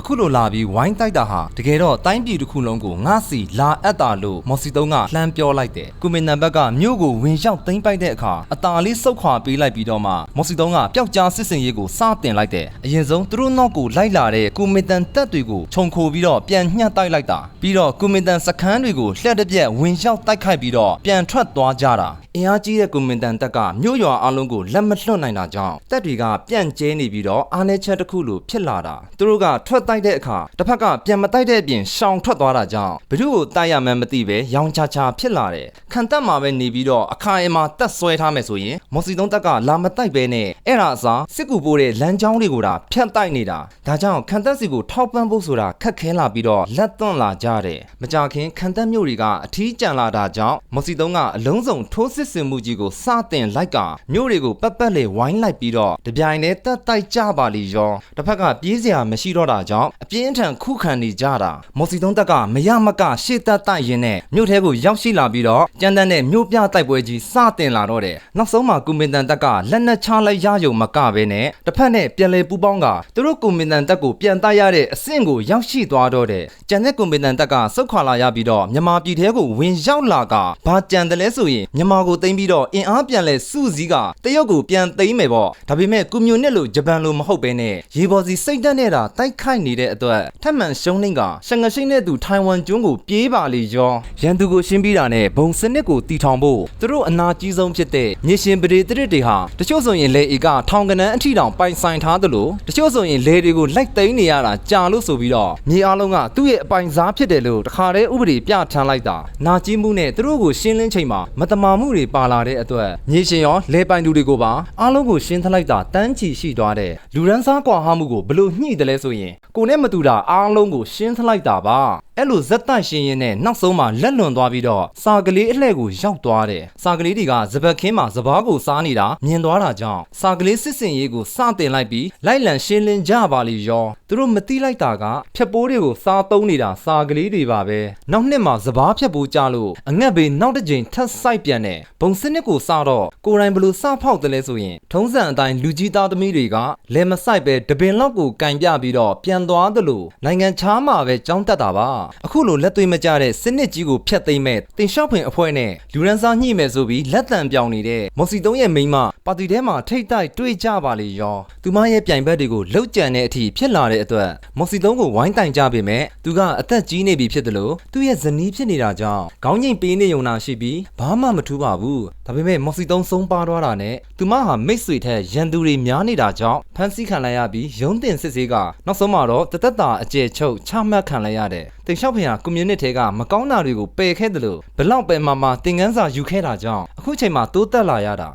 အခုလိုလာပြီးဝိုင်းတိုက်တာဟာတကယ်တော့တိုင်းပြည်တစ်ခုလုံးကိုငါစီလာအပ်တာလို့မော်စီတုံးကလှမ်းပြောလိုက်တယ်ကုမင်နံဘက်ကမြို့ကိုဝင်ရောက်သိမ်းပိုက်တဲ့အခါအตาလေးစုတ်ခွာပေးလိုက်ပြီးတော့မှမော်စီတုံးကပျောက်ကြားစစ်စင်ရေးကိုစတင်လိုက်တယ်အရင်ဆုံးသူတို့နောက်ကိုလိုက်လာတဲ့ကုမင်တန်တပ်တွေကိုခြုံခိုပြီးတော့ပြန်ညှက်တိုက်လိုက်တာပြီးတော့ကုမင်တန်စခန်းတွေကိုလှက်တစ်ပြက်ဝင်ရောက်တိုက်ခိုက်ပြီးတော့ပြန်ထွက်သွားကြတာအင်အားကြီးတဲ့ကုမင်တန်တပ်ကမြို့ရွာအလုံးကိုလက်မလွတ်နိုင်တာကြောင့်တပ်တွေကပြန့်ကျဲနေပြီးတော့အားနည်းချက်တစ်ခုလိုဖြစ်လာတာသူတို့ကထွက်တိုက်တဲ့အခါတစ်ဖက်ကပြန်မတိုက်တဲ့အပြင်ရှောင်ထွက်သွားတာကြောင့်ဘယ်သူ့ကိုတိုက်ရမှန်းမသိပဲရောင်ချာချာဖြစ်လာတယ်ခံတပ်မှာပဲနေပြီးတော့အခါအမှာတက်ဆွဲထားမယ်ဆိုရင်မော်စီတုံးတပ်ကလာမတိုက်ပဲနဲ့အဲ့ဒါအစားစစ်ကူပိုးတဲ့လမ်းကြောင်းတွေကိုဒါဖြတ်တိုက်နေတာဒါကြောင့်ခံတပ်စီကိုထောက်ပံ့ဖို့ဆိုတာခက်ခဲလာပြီးတော့လက်သွန့်လာကြတယ်မကြခင်ခံတပ်မျိုးတွေကအထီးကျန်လာတာကြောင့်မော်စီတုံးကအလုံးစုံထိုးစစ်ဆင်မှုကြီးကိုစတင်လိုက်ကမျိုးတွေကိုပတ်ပတ်လေဝိုင်းလိုက်ပြီးတော့တပြိုင်တည်းတက်တိုက်ကြပါလီရောတစ်ဖက်ကပြေးစရာမရှိတော့တာကြောင့်အပြင်းထန်ခုခံနေကြတာမော်စီတုံးတက်ကမရမကရှေ့တက်တိုက်ရင်းနဲ့မြို့ထဲကိုရောက်ရှိလာပြီးတော့ကြမ်းတမ်းတဲ့မြို့ပြတိုက်ပွဲကြီးစတင်လာတော့တယ်နောက်ဆုံးမှာကုမင်တန်တက်ကလက်နက်ချလိုက်ရယုံမကပဲနဲ့တစ်ဖက်နဲ့ပြန်လဲပူးပေါင်းကသူတို့ကုမင်တန်တက်ကိုပြန်တိုက်ရတဲ့အဆင့်ကိုရောက်ရှိသွားတော့တယ်ကြံတဲ့ကုမင်တန်တက်ကစုတ်ခွာလာရပြီးတော့မြန်မာပြည်ထဲကိုဝင်ရောက်လာကဘာကြံတယ်လဲဆိုရင်မြန်မာကိုသိမ်းပြီးတော့အင်အားပြန်လဲစုစည်းကတရုတ်ကိုပြန်သိမ်းမယ်ပေါ့ဒါပေမဲ့ကွန်မြူနစ်လိုဂျပန်လိုမဟုတ်ဘဲနဲ့ရေပေါ်စီစိတ်တက်နေတာတိုက်ခိုက်နေတဲ့အတွက်ထက်မှန်ရှုံးနှင်းကရှန်ငရှိနဲ့သူထိုင်ဝမ်ကျွန်းကိုပြေးပါလေရောရန်သူကိုရှင်းပြီးတာနဲ့ဘုံစနစ်ကိုတီထောင်ဖို့သူတို့အနာကြီးဆုံးဖြစ်တဲ့မြေရှင်ပရိသရစ်တွေဟာတချို့ဆိုရင်လေဧကထောင်ကနန်းအထီတောင်ပိုင်ဆိုင်ထားသလိုတချို့ဆိုရင်လေတွေကိုလိုက်သိမ်းနေရတာကြာလို့ဆိုပြီးတော့မြေအားလုံးကသူ့ရဲ့အပိုင်စားဖြစ်တယ်လို့တခါတည်းဥပဒေပြထမ်းလိုက်တာနာကြီးမှုနဲ့သူတို့ကိုရှင်းလင်းချိန်မှာမတမာမှုတွေပါလာတဲ့အတွက်မြေရှင်ရောလေပိုင်သူတွေကိုပါအားလုံးကိုရှင်းထလိုက်တာတန်းချီရှိသွားတဲ့လူရန်စားကွာဟမှုကိုဘလို့ညှိတယ်လဲဆိုရင်ကိုနဲ့မတူတာအားလုံးကိုရှင်းထလိုက်တာပါ အဲ့လိုဇက်တိုက်ရှင်းရင်နဲ့နောက်ဆုံးမှာလက်လွန်သွားပြီးတော့စာကလေးအလှဲ့ကိုရောက်သွားတယ်စာကလေးတွေကစပတ်ခင်းမှာစပားကိုစားနေတာမြင်သွားတာကြောင့်စာကလေးစစ်စင်ရေးကိုစတင်လိုက်ပြီးလိုက်လံရှင်းလင်းကြပါလိရောသူတို့မတိလိုက်တာကဖြက်ပိုးတွေကိုစားသုံးနေတာစာကလေးတွေပါပဲနောက်နှစ်မှာစပားဖြက်ပိုးကြလို့အငက်ဘေးနောက်တစ်ကြိမ်ထပ်ဆိုင်ပြန်တယ်ဘုံစနစ်ကိုစတော့ကိုယ်တိုင်ဘလို့စဖောက်တယ်လဲဆိုရင်ထုံးစံအတိုင်းလူကြီးသားသမီးတွေကလဲမဆိုင်ပဲတပင်လောက်ကိုကင်ပြပြီးတော့ပြန်သွားသလိုနိုင်ငံခြားမှာပဲကြောင်းတက်တာပါအခုလိုလက်သွေးမကြတဲ့စနစ်ကြီးကိုဖျက်သိမ်းမဲ့တင်လျှောက်ဖင်အဖွဲ့နဲ့လူရန်စားညှိမယ်ဆိုပြီးလက်တံပြောင်နေတဲ့မော်စီတုံးရဲ့မိန်းမပါတီထဲမှာထိတ်တိုက်တွေ့ကြပါလေရောသူမရဲ့ပြိုင်ဘက်တွေကိုလှုပ်ကြံတဲ့အထိဖြစ်လာတဲ့အတွက်မော်စီတုံးကိုဝိုင်းတိုင်ကြပေမဲ့သူကအသက်ကြီးနေပြီဖြစ်တယ်လို့သူ့ရဲ့ဇနီးဖြစ်နေတာကြောင့်ခေါင်းငိမ်ပေးနေုံနာရှိပြီးဘာမှမထူးပါဘူးဒါပေမဲ့မော်စီတုံးဆုံးပါသွားတာနဲ့သူမဟာမိတ်ဆွေထက်ရန်သူတွေများနေတာကြောင့်ဖမ်းဆီးခံလိုက်ရပြီးရုံးတင်စစ်ဆေးကနောက်ဆုံးမှာတော့တသက်တာအကျယ်ချုပ်ချမှတ်ခံလိုက်ရတဲ့တင်လျှောက်ဖင်ဟာကွန်မြူနစ်ထဲကမကောင်းတာတွေကိုပယ်ခဲ့တယ်လို့ဘလောက်ပဲမှမှသင်ခန်းစာယူခဲ့တာကြောင့်အခုချိန်မှာတိုးတက်လာရတာ